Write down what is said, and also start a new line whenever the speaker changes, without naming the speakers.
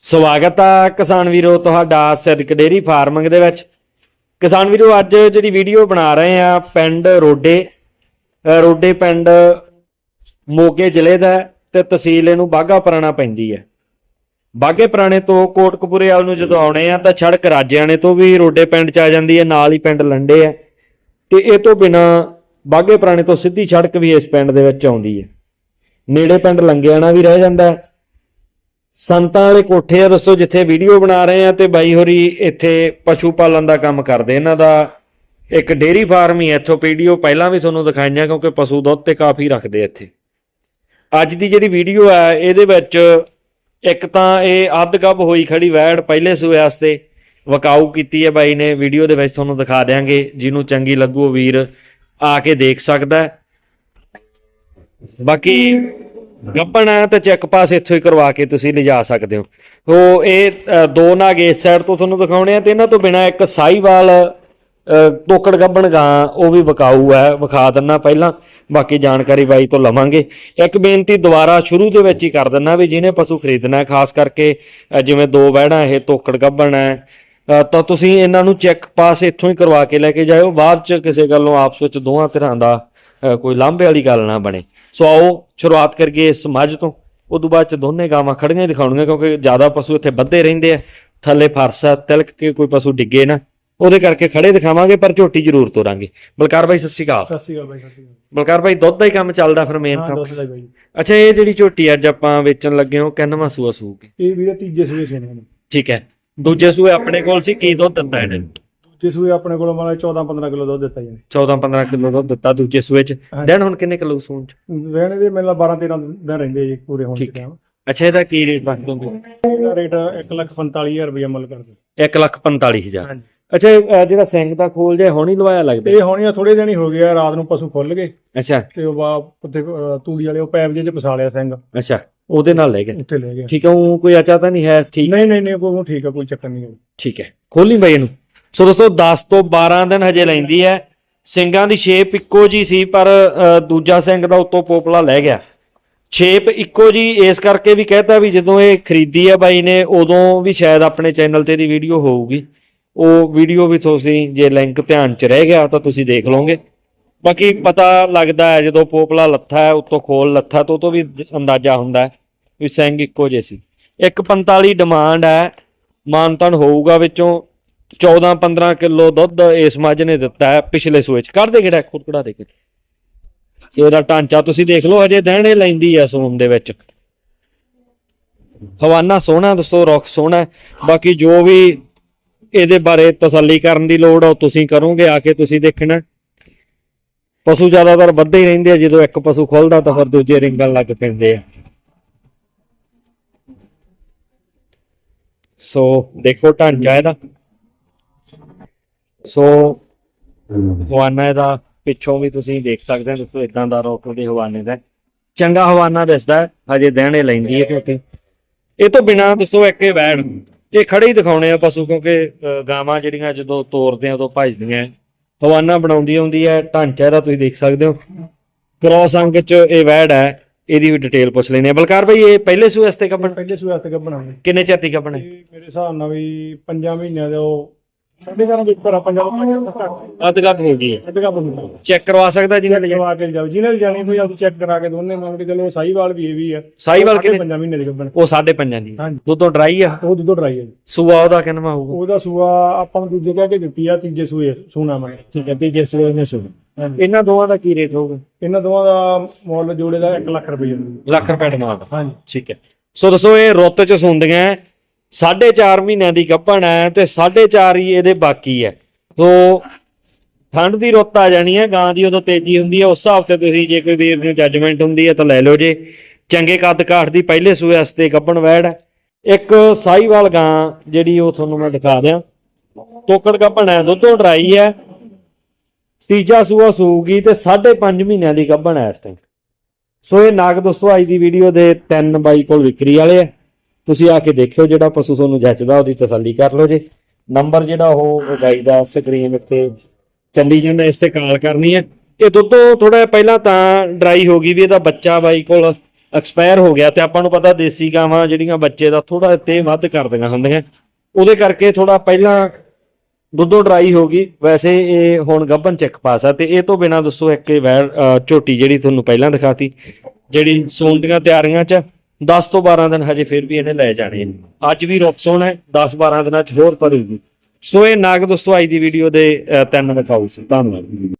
ਸਵਾਗਤ ਆ ਕਿਸਾਨ ਵੀਰੋ ਤੁਹਾਡਾ ਸਿੱਧਕ ਡੇਰੀ ਫਾਰਮਿੰਗ ਦੇ ਵਿੱਚ। ਕਿਸਾਨ ਵੀਰੋ, ਅੱਜ ਜਿਹੜੀ ਵੀਡੀਓ ਬਣਾ ਰਹੇ ਆ ਪਿੰਡ ਰੋਡੇ ਰੋਡੇ ਪਿੰਡ ਮੋਗੇ ਜ਼ਿਲ੍ਹੇ ਦਾ ਹੈ ਤੇ ਤਹਿਸੀਲ ਇਹਨੂੰ ਬਾਗਾ ਪੁਰਾਣਾ ਪੈਂਦੀ ਹੈ। ਬਾਗੇ ਪੁਰਾਣੇ ਤੋਂ ਕੋਟਕਪੂਰੇ ਵਾਲ ਨੂੰ ਜਦੋਂ ਆਉਣੇ ਆ ਤਾਂ ਸੜਕ ਰਾਜਿਆਣੇ ਤੋਂ ਵੀ ਰੋਡੇ ਪਿੰਡ ਚ ਆ ਜਾਂਦੀ ਹੈ, ਨਾਲ ਹੀ ਪਿੰਡ ਲੰਡੇ ਆ ਤੇ ਇਹ ਤੋਂ ਬਿਨਾ ਬਾਗੇ ਪੁਰਾਣੇ ਤੋਂ ਸਿੱਧੀ ਸੜਕ ਵੀ ਇਸ ਪਿੰਡ ਦੇ ਵਿੱਚ ਆਉਂਦੀ ਹੈ। ਨੇੜੇ ਪਿੰਡ ਲੰਗਿਆਣਾ ਵੀ ਰਹਿ ਜਾਂਦਾ ਹੈ। ਸੰਤਾਂ ਵਾਲੇ ਕੋਠੇ ਆ, ਦੱਸੋ ਜਿੱਥੇ ਵੀਡੀਓ ਬਣਾ ਰਹੇ ਆ ਤੇ ਬਾਈ ਹੋਰੀ ਇੱਥੇ ਪਸ਼ੂ ਪਾਲਣ ਦਾ ਕੰਮ ਕਰਦੇ। ਇਹਨਾਂ ਦਾ ਇੱਕ ਡੇਰੀ ਫਾਰਮ ਹੀ ਇੱਥੋਂ ਵੀਡੀਓ ਪਹਿਲਾਂ ਵੀ ਤੁਹਾਨੂੰ ਦਿਖਾਈਆਂ ਕਿਉਂਕਿ ਪਸ਼ੂ ਦੁੱਧ ਤੇ ਕਾਫੀ ਰੱਖਦੇ ਇੱਥੇ। ਅੱਜ ਦੀ ਜਿਹੜੀ ਵੀਡੀਓ ਹੈ ਇਹਦੇ ਵਿੱਚ ਇੱਕ ਤਾਂ ਇਹ ਅੱਧ ਗੱਭ ਹੋਈ ਖੜੀ ਵੈੜ ਪਹਿਲੇ ਸੂਏ ਵਾਸਤੇ ਵਕਾਊ ਕੀਤੀ ਹੈ ਬਾਈ ਨੇ। ਵੀਡੀਓ ਦੇ ਵਿੱਚ ਤੁਹਾਨੂੰ ਦਿਖਾ ਦਿਆਂਗੇ, ਜਿਹਨੂੰ ਚੰਗੀ ਲੱਗੂ ਵੀਰ ਆ ਕੇ ਦੇਖ ਸਕਦਾ। ਬਾਕੀ ਗੱਪਣ ਤੇ ਚੈੱਕ ਪਾਸ ਇੱਥੋਂ ਹੀ ਕਰਵਾ ਕੇ ਤੁਸੀਂ ਲਿਜਾ ਸਕਦੇ ਹੋ। ਉਹ ਇਹ ਦੋ ਨਾਗ ਇਸ ਸਾਈਡ ਤੋਂ ਤੁਹਾਨੂੰ ਦਿਖਾਉਣੇ ਆ ਤੇ ਇਹਨਾਂ ਤੋਂ ਬਿਨਾ ਇੱਕ ਸਾਈਵਾਲ ਅ, ਗੱਬਣ ਗਾਂ ਉਹ ਵੀ ਵਿਕਾਊ ਹੈ ਵਿਖਾ ਦਿੰਨਾ ਪਹਿਲਾਂ। ਬਾਕੀ ਜਾਣਕਾਰੀ ਬਾਈ ਤੋਂ ਲਵਾਂਗੇ। ਇੱਕ ਬੇਨਤੀ ਦੁਬਾਰਾ ਸ਼ੁਰੂ ਦੇ ਵਿੱਚ ਹੀ ਕਰ ਦਿੰਨਾ ਵੀ ਜਿਹਨੇ ਪਸ਼ੂ ਖਰੀਦਣਾ ਖਾਸ ਕਰਕੇ ਜਿਵੇਂ ਦੋ ਵਹਿੜਾਂ ਇਹ ਤੋਕੜ ਗੱਬਣ ਹੈ ਤਾਂ ਤੁਸੀਂ ਇਹਨਾਂ ਨੂੰ ਚੈੱਕ ਪਾਸ ਇੱਥੋਂ ਹੀ ਕਰਵਾ ਕੇ ਲੈ ਕੇ ਜਾਇਓ। ਬਾਅਦ ਚ ਕਿਸੇ ਗੱਲੋਂ ਆਪਸ ਵਿੱਚ ਦੋਹਾਂ ਧਿਰਾਂ ਦਾ ਕੋਈ ਲਾਂਭੇ ਵਾਲੀ ਗੱਲ ਨਾ ਬਣੇ। ਸੋ ਆਓ ਸ਼ੁਰੂਆਤ ਕਰੀਏ ਇਸ ਮੱਝ ਤੋਂ। ਉਦੋਂ ਬਾਅਦ ਚ ਦੋਨੇ ਗਾਵਾਂ ਖੜੀਆਂ ਹੀ ਦਿਖਾਉਣੀਆਂ ਕਿਉਂਕਿ ਜ਼ਿਆਦਾ ਪਸ਼ੂ ਇੱਥੇ ਬੱਧੇ ਰਹਿੰਦੇ ਆ। ਥੱਲੇ ਫਰਸ਼ ਤਿਲਕ ਕੇ ਕੋਈ ਪਸ਼ੂ ਡਿੱਗੇ ਨਾ। ਉਹਦੇ ਕਰਕੇ ਖੜੇ ਦਿਖਾਵਾਂਗੇ ਪਰ ਝੋਟੀ ਜ਼ਰੂਰ ਤੋਰਾਂਗੇ। ਬਲਕਾਰ ਬਾਈ ਸਤਿ ਸ਼੍ਰੀ ਅਕਾਲ।
ਸਤਿ ਸ਼੍ਰੀ ਅਕਾਲ ਬਾਈ ਸਤਿ ਸ਼੍ਰੀ ਅਕਾਲ।
ਬਲਕਾਰ ਬਾਈ ਦੁੱਧ ਦਾ ਹੀ ਕੰਮ ਚੱਲਦਾ ਫਿਰ ਮੇਨ ਤਾਂ?
ਬਾਈ।
ਅੱਛਾ ਇਹ ਜਿਹੜੀ ਝੋਟੀ ਅੱਜ ਆਪਾਂ ਵੇਚਣ ਲੱਗੇ ਹਾਂ ਕਿੰਨਵਾਂ ਸੂਆ ਸੂਗੀ?
ਇਹ ਵੀਰੇ ਤੀਜੇ ਸੂਏ ਸੀ ਨੇ।
ਠੀਕ ਹੈ। ਦੂਜੇ ਸੂਏ ਆਪਣੇ ਕੋਲ ਸੀ ਕੀ ਦੁੱਧ ਦਿੰਦਾ ਇਹਨੇ?
ਦੂਜੇ ਸੂਏ ਆਪਣੇ ਕੋਲ ਮਾਲਾ 14 15 ਕਿਲੋ ਦੁੱਧ ਦਿੱਤਾ ਜੀ
14 15 ਕਿਲੋ ਦੁੱਧ ਦਿੱਤਾ ਦੂਜੇ ਸੂਏ ਚ। ਦਿਨ ਹੁਣ ਕਿੰਨੇ ਕਿਲੋ ਸੂਣ ਚ?
ਰਹਿਣੇ ਦੇ ਮੈਨੂੰ 12 13 ਦਿਨ ਰਹਿੰਦੇ ਜੀ ਪੂਰੇ ਹੋਣ
ਹੈ। ਅੱਛਾ ਇਹਦਾ ਕੀ ਰੇਟ ਰੱਖ ਦੋਗੇ
ਇਹਦਾ ਰੇਟ 145000 ਰੁਪਏ ਮੁੱਲ ਕਰਦੇ।
1 ਲੱਖ 45000
ਹਾਂਜੀ।
ਅੱਛਾ ਇਹ, ਅ, ਜਿਹੜਾ ਸਿੰਘ ਦਾ ਖੋਲ ਜਿਹਾ ਹੁਣ ਹੀ ਲਵਾਇਆ ਲੱਗਦਾ?
ਇਹ ਹੋਣੀਆਂ ਥੋੜੇ ਦਿਨ ਹੀ ਹੋ ਗਏ ਆ ਰਾਤ ਨੂੰ ਪਸ਼ੂ ਖੁੱਲ ਗਏ।
ਅੱਛਾ।
ਤੇ ਉਹ ਬਾ ਉੱਥੇ ਤੂੜੀ ਵਾਲੇ ਉਹ ਪੈਪ ਜੇ ਚ ਫਸਾ ਲਿਆ ਸਿੰਘ।
ਅੱਛਾ ਉਹਦੇ ਨਾਲ ਲੈ ਗਏ?
ਉੱਥੇ ਲੈ ਗਿਆ
ਠੀਕ ਹੈ ਉਹ ਕੋਈ ਅਚਾ ਤਾਂ ਨਹੀਂ ਹੈ ਠੀਕ?
ਨਹੀਂ ਨਹੀਂ ਨਹੀਂ ਕੋਈ ਠੀਕ ਆ ਕੋਈ ਚੱਕਰ ਨਹੀਂ
ਠੀਕ ਹੈ। ਖੋਲੀ ਬਾਈ ਇਹਨੂੰ। ਸੋ ਦੋਸਤੋ 10 ਤੋਂ 12 ਦਿਨ ਹਜੇ ਲੈਂਦੀ ਹੈ। ਸਿੰਘਾਂ ਦੀ ਸ਼ੇਪ ਇੱਕੋ ਜੀ ਸੀ, ਪਰ ਦੂਜਾ ਸਿੰਘ ਦਾ ਉੱਤੋਂ ਪੋਪਲਾ ਲੈ ਗਿਆ। ਸ਼ੇਪ ਇੱਕੋ ਜੀ ਇਸ ਕਰਕੇ ਵੀ ਕਹਿਤਾ ਵੀ ਜਦੋਂ ਇਹ ਖਰੀਦੀ ਹੈ ਬਾਈ ਨੇ, ਉਦੋਂ ਵੀ ਸ਼ਾਇਦ ਆਪਣੇ ਚੈਨਲ ਤੇ ਦੀ ਵੀਡੀਓ ਹੋਊਗੀ। ਉਹ ਵੀਡੀਓ ਵੀ ਤੁਸੀਂ ਜੇ ਲਿੰਕ ਧਿਆਨ ਚ ਰਹਿ ਗਿਆ ਤਾਂ ਤੁਸੀਂ ਦੇਖ ਲਓਗੇ। ਬਾਕੀ ਪਤਾ ਲੱਗਦਾ ਹੈ, ਜਦੋਂ ਪੋਪਲਾ ਲੱਥਾ ਹੈ, ਉੱਤੋਂ ਖੋਲ ਲੱਥਾ ਤੋਂ ਤੋਂ ਵੀ ਅੰਦਾਜ਼ਾ ਹੁੰਦਾ ਹੈ ਵੀ ਸਿੰਘ ਇੱਕੋ ਜਿਹੇ ਸੀ। 145 ਡਿਮਾਂਡ ਹੈ, ਮਾਨਤਨ ਹੋਊਗਾ ਵਿੱਚੋਂ 14 15 ਕਿਲੋ ਦੁੱਧ ਇਸ ਮੱਝ ਨੇ ਦਿੱਤਾ ਹੈ ਪਿਛਲੇ ਸੂਏ ਚ। ਕੱਢ ਦੇ ਕਿਹੜਾ ਖੁਰਕੜਾ ਦੇ ਕੇ ਤੇ ਉਹਦਾ ਢਾਂਚਾ ਤੁਸੀਂ ਦੇਖ ਲਓ, ਹਜੇ ਦਹਿਣੇ ਲੈਂਦੀ ਆ ਸੂਮ ਦੇ ਵਿੱਚ। ਹਵਾਨਾ ਸੋਹਣਾ ਦੋਸਤੋ ਰੁੱਖ ਸੋਹਣਾ ਬਾਕੀ ਜੋ ਵੀ ਇਹਦੇ ਬਾਰੇ ਤਸੱਲੀ ਕਰਨ ਦੀ ਲੋੜ ਆ ਤੁਸੀਂ ਕਰੋਗੇ, ਆ ਕੇ ਤੁਸੀਂ ਦੇਖਣਾ। ਪਸ਼ੂ ਜ਼ਿਆਦਾਤਰ ਵੱਧੇ ਹੀ ਰਹਿੰਦੇ ਆ, ਜਦੋਂ ਇੱਕ ਪਸ਼ੂ ਖੁੱਲਦਾ ਤਾਂ ਫਿਰ ਦੂਜੇ ਰਿੰਗਣ ਲੱਗ ਪੈਂਦੇ ਆ। ਸੋ ਦੇਖੋ ਢਾਂਚਾ ਇਹਦਾ। ਸੋ ਹਵਾਨਾ ਇਹਦਾ ਪਿੱਛੋਂ ਵੀ ਤੁਸੀਂ ਦੇਖ ਸਕਦੇ ਹੋ ਦੋਸਤੋ ਇਦਾਂ ਦਾ ਰੋਕ ਦੇ ਹਵਾਨੇ ਦਾ ਚੰਗਾ ਹਵਾਨਾ ਦਿਸਦਾ ਹਜੇ ਦਹਿਣੇ ਲੈਂਦੀ ਹੈ ਝੋਟੀ ਇਹ ਤੋਂ ਬਿਨਾ ਦੱਸੋ ਇੱਕ ਵੈਣ ਇਹ ਖੜੇ ਹੀ ਦਿਖਾਉਣੇ ਆ ਪਸ਼ੂ ਕਿਉਂਕਿ ਗਾਵਾਂ ਜਿਹੜੀਆਂ ਜਦੋਂ ਤੋਰਦੇ ਆ ਉਦੋਂ ਭਜਦੀਆਂ ਹਵਾਨਾ ਬਣਾਉਂਦੀ ਹੁੰਦੀ ਹੈ ਢਾਂਚਾ ਇਹਦਾ ਤੁਸੀਂ ਦੇਖ ਸਕਦੇ ਹੋ। ਕ੍ਰੋਸ ਅੰਗ ਚ ਇਹ ਵੈੜ ਹੈ ਇਹਦੀ ਵੀ ਡਿਟੇਲ ਪੁੱਛ ਲੈਨੇ ਆ ਬਲਕਾਰ ਭਾਈ ਇਹ ਪਹਿਲੇ ਸੂਏ ਵਾਸਤੇ ਕੱਪਣ
ਪਹਿਲੇ ਸੂਏ ਹੱਥ ਗੱਬਣਾਂਗੇ
ਕਿੰਨੇ ਚਿਰ ਦੀ ਕੱਪਣ ਹੈ?
ਮੇਰੇ ਹਿਸਾਬ ਨਾਲ ਵੀ 5 ਮਹੀਨਿਆਂ ਦੇ ਉਹ ਸਾਢੇ ਚਾਰਾਂ ਦੇ ਉੱਪਰ ਆ ਪੰਜਾਂ ਤੋਂ ਪੰਜਾਂ ਤੱਕ
ਅੱਧ ਕੱਪ ਹੋ ਗਈ ਹੈ।
ਅੱਧ ਗੱਬ
ਚੈੱਕ ਕਰਵਾ ਸਕਦਾ ਜਿਹਨੇ ਲਿਆ
ਕਰਵਾ ਕੇ ਜਾਓ। ਜਿਹਨੇ ਵੀ ਜਾਣੀ ਕੋਈ ਆਪ ਚੈੱਕ ਕਰਾ ਕੇ ਦੋਨੇ ਮੰਗ ਕੇ ਚਲੋ ਸਾਈਵਾਲ ਵੀ ਇਹ ਵੀ ਆ
ਸਾਈਵਾਲ ਕਿੰਨੇ
ਪੰਜਾਂ ਮਹੀਨੇ ਦੇ ਗੱਬਣ
ਉਹ 5.5 ਦੀ।
ਹਾਂਜੀ।
ਦੁੱਧੋਂ ਡਰਾਈ ਆ?
ਉਹ ਦੁੱਧ ਡਰਾਈ ਹੈ ਜੀ।
ਸੂਆ ਉਹਦਾ ਕਿੰਨਾ ਹੋਊਗਾ?
ਉਹਦਾ ਸੂਆ ਆਪਾਂ ਨੂੰ ਦੂਜੇ ਕਹਿ ਕੇ ਦਿੱਤੀ ਆ ਤੀਜੇ ਸੂਏ ਸੂਣਾ ਮੈਂ।
ਠੀਕ ਹੈ ਤੀਜੇ ਸੂਏ ਨੇ ਸੂ
ਹਾਂਜੀ।
ਇਹਨਾਂ ਦੋਵਾਂ ਦਾ ਕੀ ਰੇਟ ਹੋਊਗਾ?
ਇਹਨਾਂ ਦੋਵਾਂ ਦਾ ਮੁੱਲ ਜੋੜੇ ਦਾ 1 ਲੱਖ ਰੁਪਏ।
ਲੱਖ ਰੁਪਏ ਡਿਮਾਂਡ।
ਹਾਂਜੀ।
ਠੀਕ ਹੈ। ਸੋ ਦੱਸੋ ਇਹ ਰੁੱਤ ਚ ਸੁੰਦੀਆਂ ਹੈ। ਸਾਢੇ 4 ਮਹੀਨਿਆਂ ਦੀ ਗੱਭਣ ਹੈ ਤੇ ਸਾਢੇ 4 ਹੀ ਇਹਦੇ ਬਾਕੀ ਹੈ। ਸੋ ਠੰਡ ਦੀ ਰੁੱਤ ਆ ਜਾਣੀ ਹੈ, ਗਾਂ ਦੀ ਉਦੋਂ ਤੇਜ਼ੀ ਹੁੰਦੀ ਹੈ, ਉਸ ਹਿਸਾਬ ਤੇ ਤੁਸੀਂ ਜੇ ਕੋਈ ਵੀਰ ਨੂੰ ਜੱਜਮੈਂਟ ਹੁੰਦੀ ਹੈ ਤਾਂ ਲੈ ਲਓ ਜੇ। ਚੰਗੇ ਕੱਦ ਕਾਠ ਦੀ ਪਹਿਲੇ ਸੂਏ ਵਾਸਤੇ ਗੱਭਣ ਵੈੜ ਹੈ। ਇੱਕ ਸਾਈਵਾਲ ਗਾਂ ਜਿਹੜੀ ਉਹ ਤੁਹਾਨੂੰ ਮੈਂ ਦਿਖਾ ਦਿਆਂ। ਤੋਕੜ ਗੱਭਣ ਹੈ, ਦੁੱਧੋਂ ਡਰਾਈ ਹੈ। ਤੀਜਾ ਸੂਆ ਸੂਗੀ ਤੇ 5.5 ਮਹੀਨਿਆਂ ਦੀ ਗੱਭਣ ਹੈ ਇਸ ਟਾਈਮ ਸੋ ਇਹ ਨਾਗ ਦੋਸਤੋ, ਅੱਜ ਦੀ ਵੀਡੀਓ ਦੇ ਤਿੰਨ ਬਾਈ ਕੋਲ ਵਿਕਰੀ ਵਾਲੇ ਆ। ਤੁਸੀਂ ਆ ਕੇ ਦੇਖਿਓ ਜਿਹੜਾ ਪਸ਼ੂ ਤੁਹਾਨੂੰ ਜੱਚਦਾ, ਉਹਦੀ ਤਸੱਲੀ ਕਰ ਲਓ ਜੇ। ਨੰਬਰ ਜਿਹੜਾ ਉਹ ਗਾਈ ਦਾ ਸਕਰੀਨ ਉੱਤੇ ਚੱਲੀ ਜਾਂਦਾ, ਇਸ ਤੇ ਕਾਲ ਕਰਨੀ ਹੈ। ਇਹ ਦੁੱਧੋਂ ਥੋੜਾ ਪਹਿਲਾਂ ਤਾਂ ਡਰਾਈ ਹੋ ਗਈ ਵੀ, ਇਹਦਾ ਬੱਚਾ ਬਾਈ ਕੋਲ ਐਕਸਪਾਇਰ ਹੋ ਗਿਆ ਤੇ ਆਪਾਂ ਨੂੰ ਪਤਾ ਦੇਸੀ ਗਾਵਾਂ ਜਿਹੜੀਆਂ ਬੱਚੇ ਦਾ ਥੋੜਾ ਤੇ ਵੱਧ ਕਰਦੀਆਂ ਹੁੰਦੀਆਂ। ਉਹਦੇ ਕਰਕੇ ਥੋੜਾ ਪਹਿਲਾਂ ਦੁੱਧੋ ਡਰਾਈ ਹੋ ਗਈ। ਵੈਸੇ ਇਹ ਹੁਣ ਗੱਭਨ ਚੱਕ ਪਾਸਾ ਤੇ ਇਹ ਤੋਂ ਬਿਨਾ ਦੱਸੋ ਇੱਕ ਇਹ ਵੈਰ ਝੋਟੀ ਜਿਹੜੀ ਤੁਹਾਨੂੰ ਪਹਿਲਾਂ ਦਿਖਾਤੀ, ਜਿਹੜੀ ਸੂਣ ਦੀਆਂ ਤਿਆਰੀਆਂ ਚ 10 ਤੋਂ 12 ਦਿਨ ਹਜੇ ਫਿਰ ਵੀ ਇਹਨੇ ਲੈ ਜਾਣੇ ਅੱਜ ਵੀ ਰੁਕ ਹੈ 10 12 ਦਿਨਾਂ ਚ ਹੋਰ ਭਰੂਗੀ। ਸੋ ਇਹ ਨਾਗ ਦੋਸਤੋ, ਅੱਜ ਦੀ ਵੀਡੀਓ ਦੇ ਤਿੰਨ ਵਿਖਾਉ ਸੀ ਧੰਨਵਾਦ।